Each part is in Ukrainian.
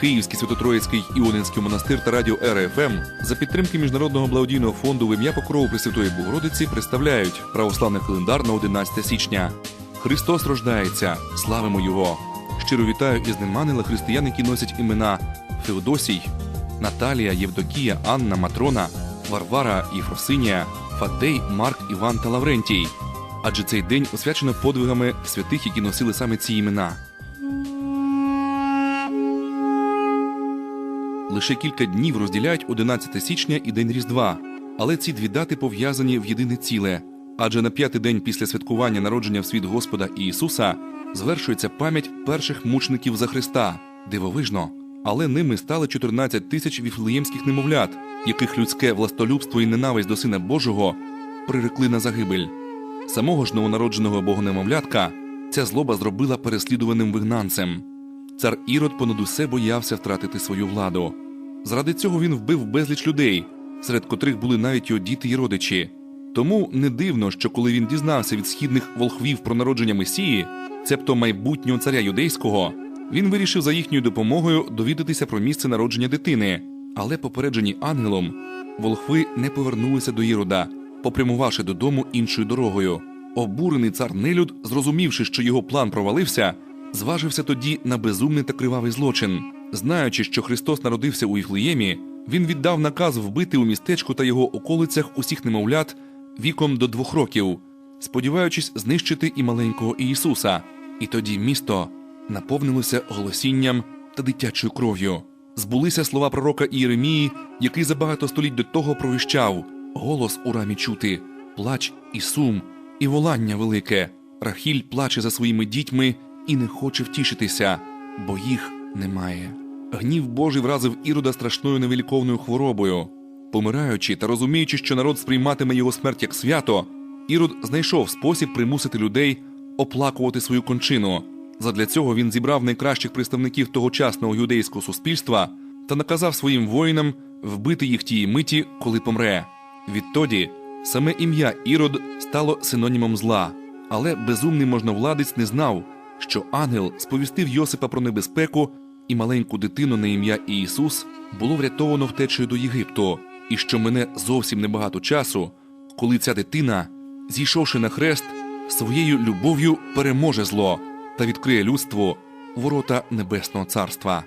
Київський Святотроїцький Іонинський монастир та радіо РФМ за підтримки Міжнародного благодійного фонду в ім'я Покрову Пресвятої Богородиці представляють православний календар на 11 січня. Христос рождається, славимо Його! Щиро вітаю із ним манила християн, які носять імена Феодосій, Наталія, Євдокія, Анна, Матрона, Варвара, Єфросинія, Фадей, Марк, Іван та Лаврентій. Адже цей день освячено подвигами святих, які носили саме ці імена. Лише кілька днів розділяють 11 січня і День Різдва, але ці дві дати пов'язані в єдине ціле. Адже на п'ятий день після святкування народження в світ Господа Ісуса звершується пам'ять перших мучеників за Христа. Дивовижно. Але ними стали 14 тисяч віфлеємських немовлят, яких людське властолюбство і ненависть до Сина Божого прирекли на загибель. Самого ж новонародженого богонемовлятка ця злоба зробила переслідуваним вигнанцем. Цар Ірод понад усе боявся втратити свою владу. Заради цього він вбив безліч людей, серед котрих були навіть його діти й родичі. Тому не дивно, що коли він дізнався від східних волхвів про народження Месії, цебто майбутнього царя юдейського, він вирішив за їхньою допомогою довідатися про місце народження дитини. Але попереджені ангелом, волхви не повернулися до Ірода, попрямувавши додому іншою дорогою. Обурений цар Нелюд, зрозумівши, що його план провалився, зважився тоді на безумний та кривавий злочин. Знаючи, що Христос народився у Іфлеємі, він віддав наказ вбити у містечку та його околицях усіх немовлят віком до двох років, сподіваючись знищити і маленького Ісуса. І тоді місто наповнилося голосінням та дитячою кров'ю. Збулися слова пророка Ієремії, який за багато століть до того провіщав голос у рамі чути, плач і сум, і волання велике. Рахіль плаче за своїми дітьми і не хоче втішитися, бо їх немає. Гнів Божий вразив Ірода страшною невиліковною хворобою. Помираючи та розуміючи, що народ сприйматиме його смерть як свято, Ірод знайшов спосіб примусити людей оплакувати свою кончину. Задля цього він зібрав найкращих представників тогочасного юдейського суспільства та наказав своїм воїнам вбити їх тієї миті, коли помре. Відтоді саме ім'я Ірод стало синонімом зла, але безумний можновладець не знав, що ангел сповістив Йосипа про небезпеку, і маленьку дитину на ім'я Ісус було врятовано втечею до Єгипту, і що мине зовсім небагато часу, коли ця дитина, зійшовши на хрест, своєю любов'ю переможе зло та відкриє людству ворота Небесного Царства.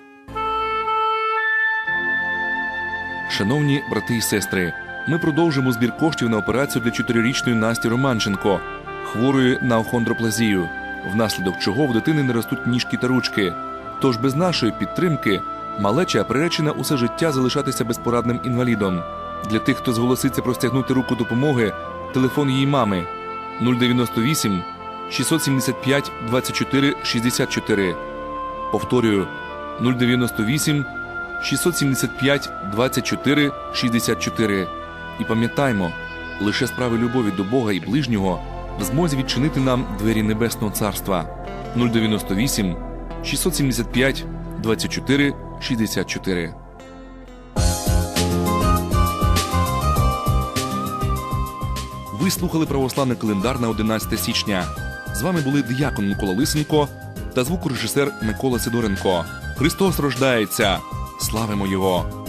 Шановні брати і сестри, ми продовжимо збір коштів на операцію для чотирирічної Насті Романченко, хворої на охондроплазію, внаслідок чого в дитини не ростуть ніжки та ручки. Тож без нашої підтримки малеча приречена усе життя залишатися безпорадним інвалідом. Для тих, хто зголоситься простягнути руку допомоги, телефон її мами 098 675 24 64. Повторюю 098 675 24 64. І пам'ятаймо, лише справи любові до Бога і ближнього в змозі відчинити нам двері Небесного Царства 098 675 24 64. Ви слухали православний календар на 11 січня. З вами були діякон Микола Лисенко та звукорежисер Микола Сидоренко. Христос рождається! Славимо Його!